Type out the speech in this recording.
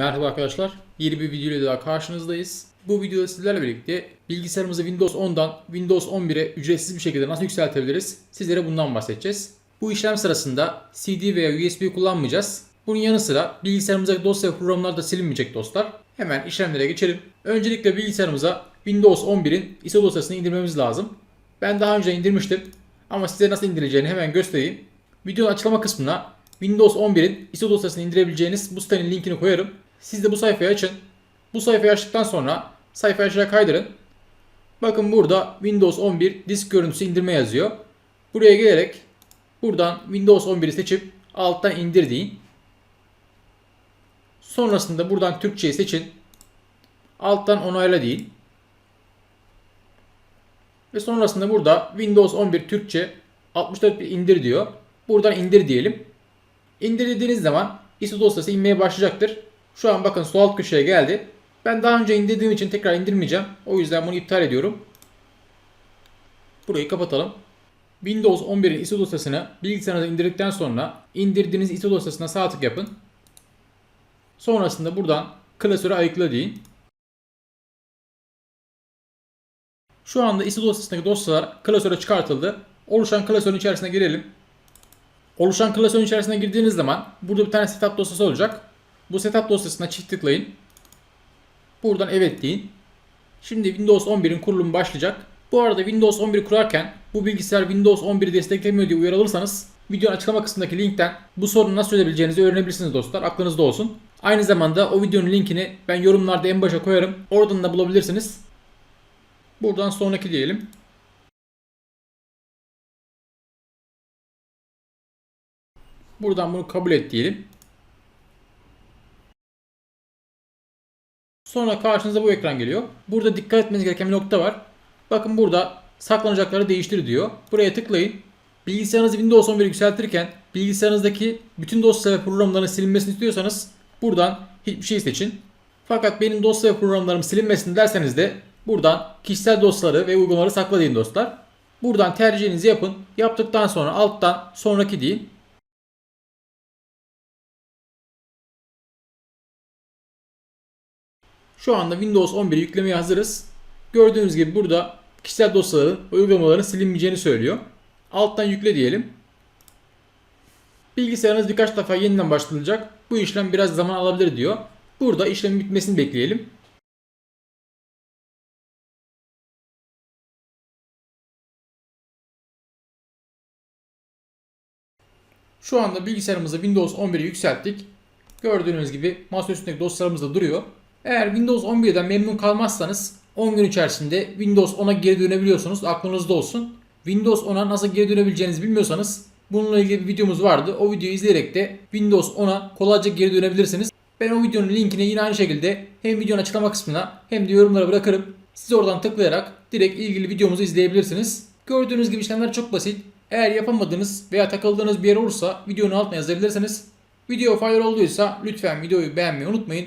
Merhaba arkadaşlar. Yeni bir video ile daha karşınızdayız. Bu videoda sizlerle birlikte bilgisayarımızı Windows 10'dan Windows 11'e ücretsiz bir şekilde nasıl yükseltebiliriz? Sizlere bundan bahsedeceğiz. Bu işlem sırasında CD veya USB kullanmayacağız. Bunun yanı sıra bilgisayarımızdaki dosya ve programlar da silinmeyecek dostlar. Hemen işlemlere geçelim. Öncelikle bilgisayarımıza Windows 11'in ISO dosyasını indirmemiz lazım. Ben daha önce indirmiştim. Ama size nasıl indirileceğini hemen göstereyim. Videonun açıklama kısmına Windows 11'in ISO dosyasını indirebileceğiniz bu sitenin linkini koyarım. Siz de bu sayfayı açın. Bu sayfayı açtıktan sonra sayfayı aşağı kaydırın. Bakın burada Windows 11 disk görüntüsü indirme yazıyor. Buraya gelerek buradan Windows 11'i seçip alttan indir deyin. Sonrasında buradan Türkçeyi seçin. Alttan onayla deyin. Ve sonrasında burada Windows 11 Türkçe 64 bit indir diyor. Buradan indir diyelim. İndir dediğiniz zaman ISO dosyası inmeye başlayacaktır. Şu an bakın sol alt köşeye geldi. Ben daha önce indirdiğim için tekrar indirmeyeceğim. O yüzden bunu iptal ediyorum. Burayı kapatalım. Windows 11'in ISO dosyasını bilgisayarınıza indirdikten sonra indirdiğiniz ISO dosyasına sağ tık yapın. Sonrasında buradan klasörü ayıkla deyin. Şu anda ISO dosyasındaki dosyalar klasöre çıkartıldı. Oluşan klasörün içerisine girelim. Oluşan klasörün içerisine girdiğiniz zaman burada bir tane setup dosyası olacak. Bu setup dosyasına çift tıklayın. Buradan evet deyin. Şimdi Windows 11'in kurulumu başlayacak. Bu arada Windows 11 kurarken bu bilgisayar Windows 11'i desteklemiyor diye uyarı alırsanız videonun açıklama kısmındaki linkten bu sorunu nasıl çözebileceğinizi öğrenebilirsiniz dostlar. Aklınızda olsun. Aynı zamanda o videonun linkini ben yorumlarda en başa koyarım. Oradan da bulabilirsiniz. Buradan sonraki diyelim. Buradan bunu kabul et diyelim. Sonra karşınıza bu ekran geliyor. Burada dikkat etmeniz gereken bir nokta var. Bakın burada saklanacakları değiştir diyor. Buraya tıklayın. Bilgisayarınızı Windows 11 yükseltirken bilgisayarınızdaki bütün dosya ve programların silinmesini istiyorsanız buradan hiçbir şey seçin. Fakat benim dosya ve programlarım silinmesin derseniz de buradan kişisel dosyaları ve uygulamaları sakla deyin dostlar. Buradan tercihinizi yapın. Yaptıktan sonra alttan sonraki deyin. Şu anda Windows 11'i yüklemeye hazırız. Gördüğünüz gibi burada kişisel dosyaların uygulamaların silinmeyeceğini söylüyor. Alttan yükle diyelim. Bilgisayarınız birkaç defa yeniden başlanacak. Bu işlem biraz zaman alabilir diyor. Burada işlemin bitmesini bekleyelim. Şu anda bilgisayarımızı Windows 11'i yükselttik. Gördüğünüz gibi masa üstündeki dosyalarımız da duruyor. Eğer Windows 11'den memnun kalmazsanız 10 gün içerisinde Windows 10'a geri dönebiliyorsunuz. Aklınızda olsun. Windows 10'a nasıl geri dönebileceğinizi bilmiyorsanız bununla ilgili bir videomuz vardı. O videoyu izleyerek de Windows 10'a kolayca geri dönebilirsiniz. Ben o videonun linkini yine aynı şekilde hem videonun açıklama kısmına hem de yorumlara bırakırım. Siz oradan tıklayarak direkt ilgili videomuzu izleyebilirsiniz. Gördüğünüz gibi işlemler çok basit. Eğer yapamadığınız veya takıldığınız bir yer olursa videonun altına yazabilirsiniz. Video faydalı olduysa lütfen videoyu beğenmeyi unutmayın.